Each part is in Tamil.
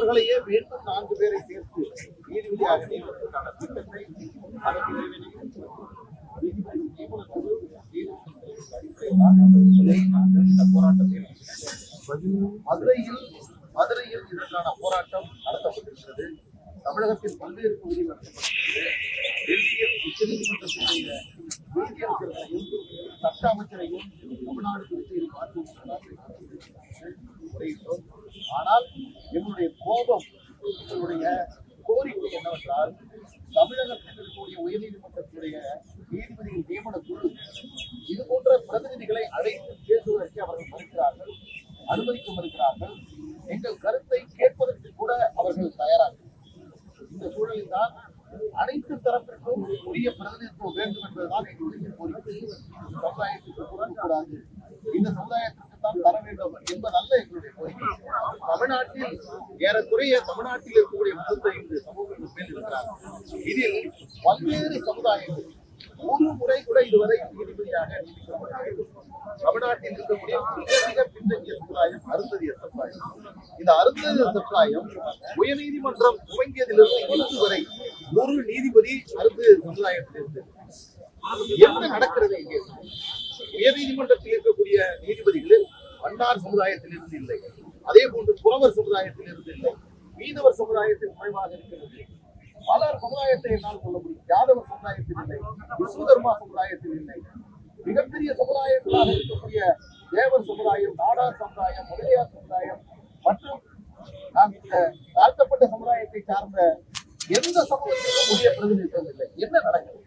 அவர்களையே மீண்டும் நான்கு பேரை சேர்த்து நீதிபதியாக நியமிப்பதற்கான திட்டத்தை அதற்கு இந்த போராட்டத்தை மதுரையில் மதுரையில் இதற்கான போராட்டம் நடத்தப்பட்டிருக்கிறது. தமிழகத்தில் பல்வேறு பகுதிகள் நடத்தப்பட்டிருக்கிறது. டெல்லியில் உச்சநீதிமன்றத்தினுடைய நீதியரசர்களையும் சட்ட அமைச்சரையும் தமிழ்நாடு குறித்து பார்த்து முறையிட்டோம் ஆனால் எங்களுடைய கோபம் எங்களுடைய கோரிக்கை என்னவென்றால் தமிழகத்தில் இருக்கக்கூடிய உயர்நீதிமன்றத்துடைய நீதிபதிகள் நியமன குழு இது போன்ற பிரதிநிதிகளை அழைத்து பேசுவதற்கு அவர்கள் மறுக்கிறார்கள் அனுமதிக்க மறுக்கிறார்கள் எங்கள் கருத்தை கேட்பதற்கு கூட அவர்கள் தயாராக இந்த சூழலில் தான் அனைத்து தரப்பிற்கும் உரிய பிரதிநிதித்துவம் வேண்டும் என்பதுதான் எங்களுடைய கோரிக்கை. சமுதாயத்திற்கு கூடாது. இந்த சமுதாயத்திற்கு தான் தர வேண்டும் என்பதல்ல எங்களுடைய கோரிக்கை. தமிழ்நாட்டில் ஏறக்குறைய தமிழ்நாட்டில் இருக்கக்கூடிய முப்பத்தைந்து சமூகங்கள் மேல் இருக்கிறார்கள். இதில் பல்வேறு சமுதாயங்கள் ஒரு முறை கூட இதுவரை நீதிபதியாக தமிழ்நாட்டில் இருக்கக்கூடிய மிக மிக பின்தங்கிய சமுதாயம் அருந்ததிய சமுதாயம். இந்த அருந்ததிய சமுதாயம் உயர்நீதிமன்றம் துவங்கியதிலிருந்து இன்று வரை ஒரு நீதிபதி அருந்ததிய சமுதாயத்திலிருந்து என்ன நடக்கிறது இங்கே? உயர்நீதிமன்றத்தில் இருக்கக்கூடிய நீதிபதிகளில் வண்ணார் சமுதாயத்திலிருந்து இல்லை. அதே போன்று புறவர் சமுதாயத்திலிருந்து இல்லை மீனவர் சமுதாயத்தில் குறைவாக இருக்கிறது. பலர் சமுதாயத்தை என்னால் சொல்ல முடியும். யாதவ சமுதாயத்தில் இல்லை. விஸ்வதர்மா சமுதாயத்தில் இல்லை. மிகப்பெரிய சமுதாயங்களாக இருக்கக்கூடிய தேவர் சமுதாயம் நாடார் சமுதாயம் முதலியார் சமுதாயம் மற்றும் நாம் இந்த தாழ்த்தப்பட்ட சமுதாயத்தை சார்ந்த எந்த சமூகத்திலும் உரிய பிரதிநிதித்துவம் இல்லை. என்ன நடக்கிறது?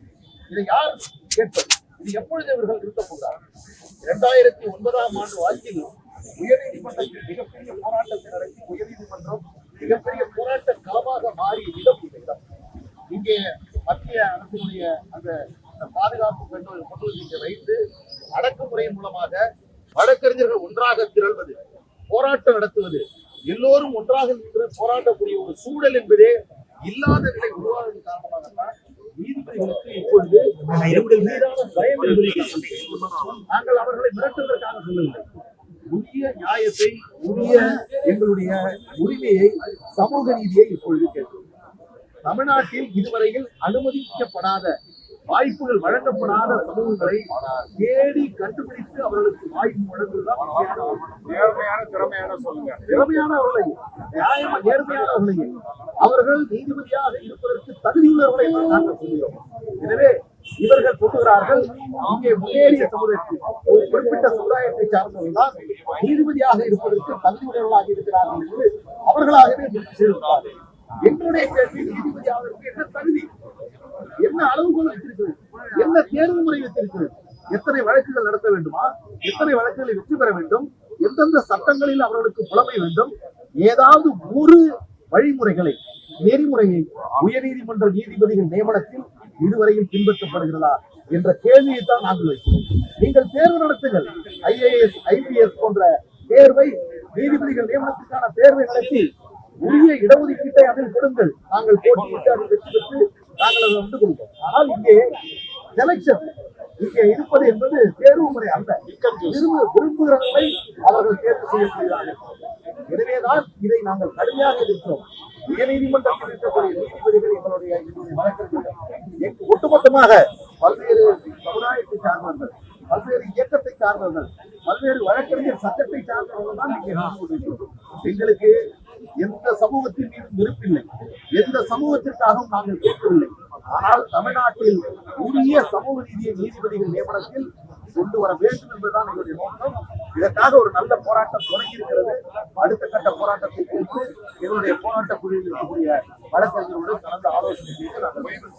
இதை யார் கேட்பது? இது எப்பொழுது இவர்கள் நிறுத்தப் போகிறார்கள்? இரண்டாயிரத்தி ஒன்பதாம் ஆண்டு வாழ்க்கையில் உயர்நீதிமன்றத்தில் மிகப்பெரிய போராட்டத்தை நடத்தி உயர்நீதிமன்றம் மிகப்பெரிய போராட்ட களமாக மாறிய இடம் இங்கே மத்திய அரசினுடைய அந்த பாதுகாப்பு கொண்டு வந்து வைத்து அடக்குமுறை மூலமாக வழக்கறிஞர்கள் ஒன்றாக திரள்வது போராட்டம் நடத்துவது எல்லோரும் ஒன்றாக நின்று போராடக்கூடிய ஒரு சூழல் என்பதே இல்லாத நிலை உருவாவதன் காரணமாகத்தான் நீதிபதிகளுக்கு இப்பொழுது மீதான பயம் நாங்கள் அவர்களை மிரட்டுவதற்காக சொல்லவில்லை. உரிய நியாயத்தை உரிய எங்களுடைய உரிமையை சமூக நீதியை இப்பொழுது கேட்கிறோம். தமிழ்நாட்டில் இதுவரையில் அனுமதிக்கப்படாத வாய்ப்புகள் வழங்கப்படாத சமூகங்களை தேடி கண்டுபிடித்து அவர்களுக்கு வாய்ப்பு வழங்குவதுதான் நேர்மையான திறமையான சொல்லுங்க. திறமையானவர்களை நியாயமா நேர்மையானவர்களை அவர்கள். நீதிபதியாக இருப்பதற்கு தகுதியுள்ளவர்களை நாங்கள் சொல்கிறோம். எனவே இவர்கள் சொல்லுகிறார்கள் இங்கே முன்னேறிய சமுதாயத்தில் ஒரு குறிப்பிட்ட சமுதாயத்தை சார்ந்தவர்கள்தான் நீதிபதியாக இருப்பதற்கு தகுதியுடையவர்களாக இருக்கிறார்கள் என்று அவர்களாகவே முடிவு செய்திருக்கிறார்கள் என்னுடைய கேள்வி நீதிபதியாவதற்கு என்ன தகுதி? என்ன அளவுகோல் வைத்திருக்கிறது? என்ன தேர்வு முறை வைத்திருக்கிறது? எத்தனை வழக்குகள் நடத்த வேண்டுமா? எத்தனை வழக்குகளை வெற்றி பெற வேண்டும்? எந்தெந்த சட்டங்களில் அவர்களுக்கு புலமை வேண்டும்? ஏதாவது ஒரு வழிமுறைகளை நெறிமுறையை உயர்நீதிமன்ற நீதிபதிகள் நியமனத்தில் இதுவரையும் பின்பற்றப்படுகிறதா என்ற கேள்வியை தான் நாங்கள் வைக்கிறோம். நீங்கள் தேர்வு நடத்துங்கள். ஐஏஎஸ் ஐபிஎஸ் போன்ற தேர்வை நீதிபதிகள் நியமனத்துக்கான தேர்வை நடத்தி உரிய இடஒதுக்கீட்டை அதில் கொடுங்கள். நாங்கள் போட்டியிட்டு அதை வெற்றி பெற்று நாங்கள் அதை வந்து கொடுப்போம் ஆனால் இங்கே செலக்ஷன் இங்கே இருப்பது என்பது தேர்வு முறை அல்ல. விரும்பு விரும்புகிறவர்களை அவர்கள் தேர்வு செய்யப்படுகிறார்கள் எனவேதான் இதை நாங்கள் கடுமையாக எதிர்க்கிறோம் உயர்நீதிமன்றத்தில் இருக்கக்கூடிய நீதிபதிகள் எங்களுடைய எங்களுடைய வழக்கறிஞர்கள் எங்க- பல்வேறு சமுதாயத்தை சார்ந்தவர்கள் பல்வேறு இயக்கத்தை சார்ந்தவர்கள் பல்வேறு வழக்கறிஞர் சட்டத்தை சார்ந்தவர்கள் தான் இங்கே எங்களுக்கு எந்த சமூகத்தின் மீது விருப்பில்லை எந்த சமூகத்திற்காகவும் நாங்கள் கேட்கவில்லை. ஆனால் தமிழ்நாட்டில் உரிய சமூக நீதியை நீதிபதிகள் நியமனத்தில் கொண்டு வர வேண்டும் என்பதுதான் எங்களுடைய நோக்கம். இதற்காக ஒரு நல்ல போராட்டம் தொடங்கி இருக்கிறது அடுத்த கட்ட போராட்டத்தை குறித்து எங்களுடைய போராட்ட குழுவில் இருக்கக்கூடிய வழக்கறிஞர்களுடன் கலந்து ஆலோசனை செய்து